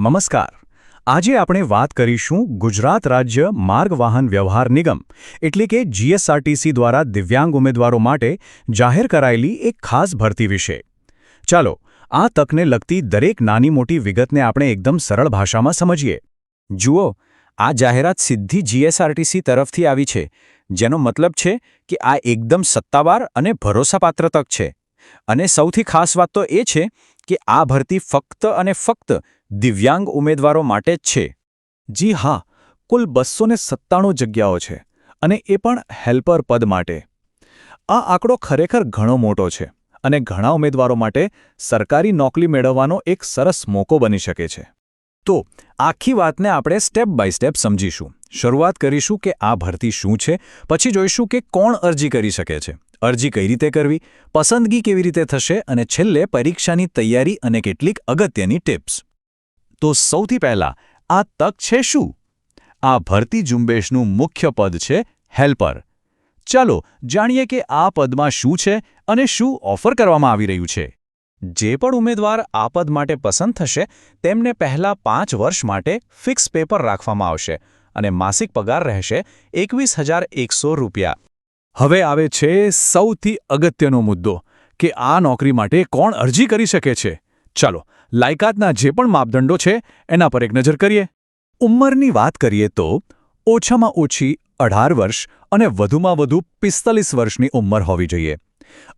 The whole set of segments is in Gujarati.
નમસ્કાર. આજે આપણે વાત કરીશું ગુજરાત રાજ્ય માર્ગ વાહન વ્યવહાર નિગમ, એટલે કે જીએસઆરટીસી દ્વારા દિવ્યાંગ ઉમેદવારો માટે જાહેર કરાયેલી એક ખાસ ભરતી વિશે. ચાલો, આ તકને લગતી દરેક નાની મોટી વિગતને આપણે એકદમ સરળ ભાષામાં સમજીએ. જુઓ, આ જાહેરાત સીધી જીએસઆરટીસી તરફથી આવી છે, જેનો મતલબ છે કે આ એકદમ સત્તાવાર અને ભરોસાપાત્ર તક છે. અને સૌથી ખાસ વાત તો એ છે કે આ ભરતી ફક્ત અને ફક્ત દિવ્યાંગ ઉમેદવારો માટે જ છે. જી હા, કુલ બસો સત્તાણું જગ્યાઓ છે અને એ પણ હેલ્પર પદ માટે. આ આંકડો ખરેખર ઘણો મોટો છે અને ઘણા ઉમેદવારો માટે સરકારી નોકરી મેળવવાનો એક સરસ મોકો બની શકે છે. તો, આખી વાતને આપણે સ્ટેપ બાય સ્ટેપ સમજીશું. શરૂઆત કરીશું કે આ ભરતી શું છે, પછી જોઈશું કે કોણ અરજી કરી શકે છે. અરજી કઈ રીતે કરવી, પસંદગી કેવી રીતે થશે અને છેલ્લે પરીક્ષાની તૈયારી અને કેટલીક અગત્યની ટિપ્સ. તો સૌથી પહેલા, આ તક છે શું? આ ભરતી ઝુંબેશનું મુખ્ય પદ છે હેલ્પર. ચાલો જાણીએ કે આ પદમાં શું છે અને શું ઓફર કરવામાં આવી રહ્યું છે. જે પણ ઉમેદવાર આ પદ માટે પસંદ થશે, તેમને પહેલા પાંચ વર્ષ માટે ફિક્સ પેપર રાખવામાં આવશે અને માસિક પગાર રહેશે એકવીસ હજાર એકસો રૂપિયા. હવે આવે છે સૌથી અગત્યનો મુદ્દો, કે આ નોકરી માટે કોણ અરજી કરી શકે છે? ચાલો, લાયકાતના જે પણ માપદંડો છે, એના પર એક નજર કરીએ. ઉંમરની વાત કરીએ તો, ઓછામાં ઓછી અઢાર વર્ષ અને વધુમાં વધુ પિસ્તાલીસ વર્ષની ઉંમર હોવી જોઈએ.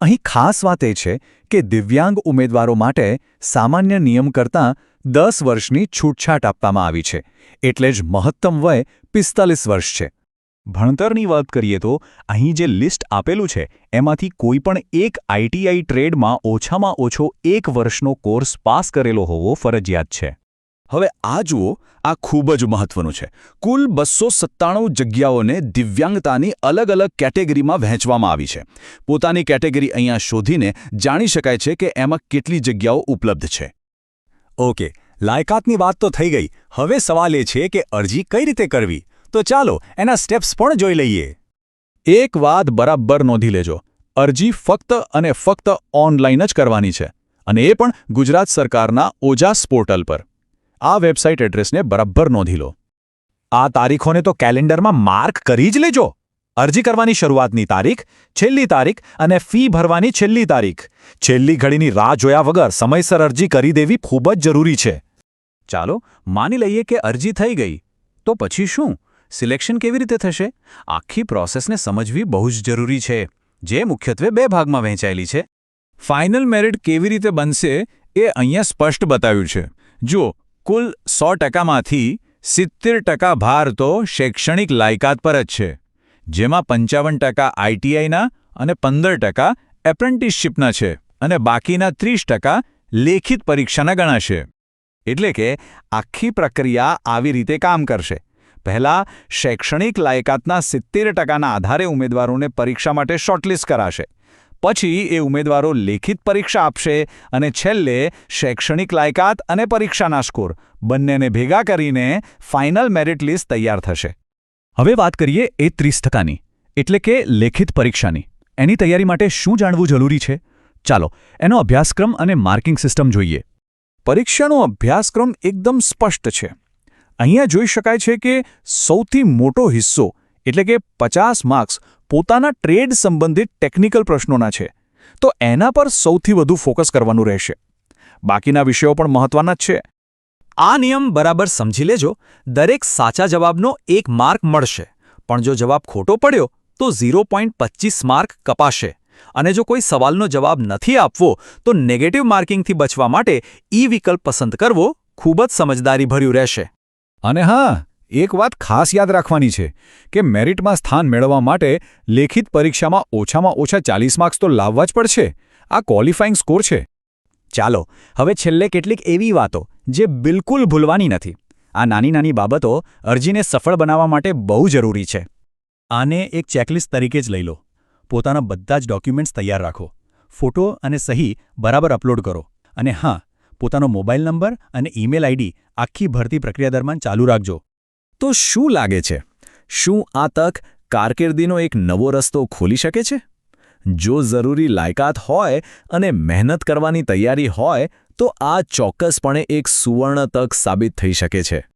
અહીં ખાસ વાત એ છે કે દિવ્યાંગ ઉમેદવારો માટે સામાન્ય નિયમ કરતાં દસ વર્ષની છૂટછાટ આપવામાં આવી છે. એટલે જ મહત્તમ વય પિસ્તાલીસ વર્ષ છે. ભણતરની વાત કરીએ તો અહીં જે લિસ્ટ આપેલું છે એમાંથી કોઈ પણ એક આઈટીઆઈ ટ્રેડમાં ઓછામાં ઓછો એક વર્ષનો કોર્સ પાસ કરેલો હોવો ફરજિયાત છે. હવે આ જુઓ આ ખૂબ જ મહત્વનું છે. કુલ બસો સત્તાણું જગ્યાઓને દિવ્યાંગતાની અલગ અલગ કેટેગરીમાં વહેંચવામાં આવી છે. પોતાની કેટેગરી અહીંયા શોધીને જાણી શકાય છે કે એમાં કેટલી જગ્યાઓ ઉપલબ્ધ છે. ઓકે લાયકાતની વાત તો થઈ ગઈ. હવે સવાલ એ છે કે અરજી કઈ રીતે કરવી? તો ચાલો એના સ્ટેપ્સ પણ જોઈ લઈએ. એક વાત બરાબર નોંધી લેજો. અરજી ફક્ત અને ફક્ત ઓનલાઈન જ કરવાની છે. અને એ પણ ગુજરાત સરકારના ઓજાસ પોર્ટલ પર. આ વેબસાઇટ એડ્રેસને બરાબર નોંધી લો. આ તારીખોને તો કેલેન્ડરમાં માર્ક કરી જ લેજો. અરજી કરવાની શરૂઆતની તારીખ, છેલ્લી તારીખ અને ફી ભરવાની છેલ્લી તારીખ. છેલ્લી ઘડીની રાહ જોયા વગર સમયસર અરજી કરી દેવી ખૂબ જ જરૂરી છે. ચાલો માની લઈએ કે અરજી થઈ ગઈ. તો પછી શું? સિલેક્શન કેવી રીતે થશે? આખી પ્રોસેસને સમજવી બહુ જ જરૂરી છે, જે મુખ્યત્વે બે ભાગમાં વહેંચાયેલી છે. ફાઇનલ મેરિટ કેવી રીતે બનશે એ અહીંયા સ્પષ્ટ બતાવ્યું છે. જુઓ, કુલ સો ટકામાંથી સિત્તેર ટકા ભાર તો શૈક્ષણિક લાયકાત પર જ છે, જેમાં પંચાવન ટકા આઈટીઆઈના અને પંદર ટકા એપ્રેન્ટિસશીપના છે અને બાકીના ત્રીસ ટકા લેખિત પરીક્ષાના ગણાશે. એટલે કે આખી પ્રક્રિયા આવી રીતે કામ કરશે. પહેલાં શૈક્ષણિક લાયકાતના સિત્તેર ટકાના આધારે ઉમેદવારોને પરીક્ષા માટે શોર્ટલિસ્ટ કરાશે. પછી એ ઉમેદવારો લેખિત પરીક્ષા આપશે અને છેલ્લે શૈક્ષણિક લાયકાત અને પરીક્ષાના સ્કોર બંનેને ભેગા કરીને ફાઇનલ મેરિટ લિસ્ટ તૈયાર થશે. હવે વાત કરીએ એ ત્રીસ ટકાની, એટલે કે લેખિત પરીક્ષાની. એની તૈયારી માટે શું જાણવું જરૂરી છે? ચાલો, એનો અભ્યાસક્રમ અને માર્કિંગ સિસ્ટમ જોઈએ. પરીક્ષાનો અભ્યાસક્રમ એકદમ સ્પષ્ટ છે. અહીંયા જોઈ શકાય છે કે સૌથી મોટો હિસ્સો, એટલે કે પચાસ માર્ક્સ, પોતાના ટ્રેડ સંબંધિત ટેકનિકલ પ્રશ્નોના છે. તો એના પર સૌથી વધુ ફોકસ કરવાનું રહેશે. બાકીના વિષયો પણ મહત્વના જ છે. આ નિયમ બરાબર સમજી લેજો, દરેક સાચા જવાબનો એક માર્ક મળશે. પણ જો જવાબ ખોટો પડ્યો, તો ઝીરો માર્ક કપાશે. અને જો કોઈ સવાલનો જવાબ નથી આપવો, તો નેગેટિવ માર્કિંગથી બચવા માટે ઈ વિકલ્પ પસંદ કરવો ખૂબ જ સમજદારીભર્યું રહેશે. અને હા, એક વાત ખાસ યાદ રાખવાની છે કે મેરિટમાં સ્થાન મેળવવા માટે લેખિત પરીક્ષામાં ઓછામાં ઓછા ચાલીસ માર્ક્સ તો લાવવા જ પડશે. આ ક્વોલિફાઈંગ સ્કોર છે. ચાલો, હવે છેલ્લે કેટલીક એવી વાતો જે બિલકુલ ભૂલવાની નથી. આ નાની નાની બાબતો અરજીને સફળ બનાવવા માટે બહુ જરૂરી છે. આને એક ચેકલિસ્ટ તરીકે જ લઈ લો. પોતાના બધા જ ડોક્યુમેન્ટ્સ તૈયાર રાખો. ફોટો અને સહી બરાબર અપલોડ કરો. અને હા પોતાનો મોબાઈલ નંબર અને ઈમેલ આઈડી આખી ભરતી પ્રક્રિયા દરમિયાન ચાલુ રાખજો. તો શું લાગે છે? શું આ તક કારકિર્દીનો એક નવો રસ્તો ખોલી શકે છે? જો જરૂરી લાયકાત હોય અને મહેનત કરવાની તૈયારી હોય, તો આ ચોક્કસપણે એક સુવર્ણ તક સાબિત થઈ શકે છે.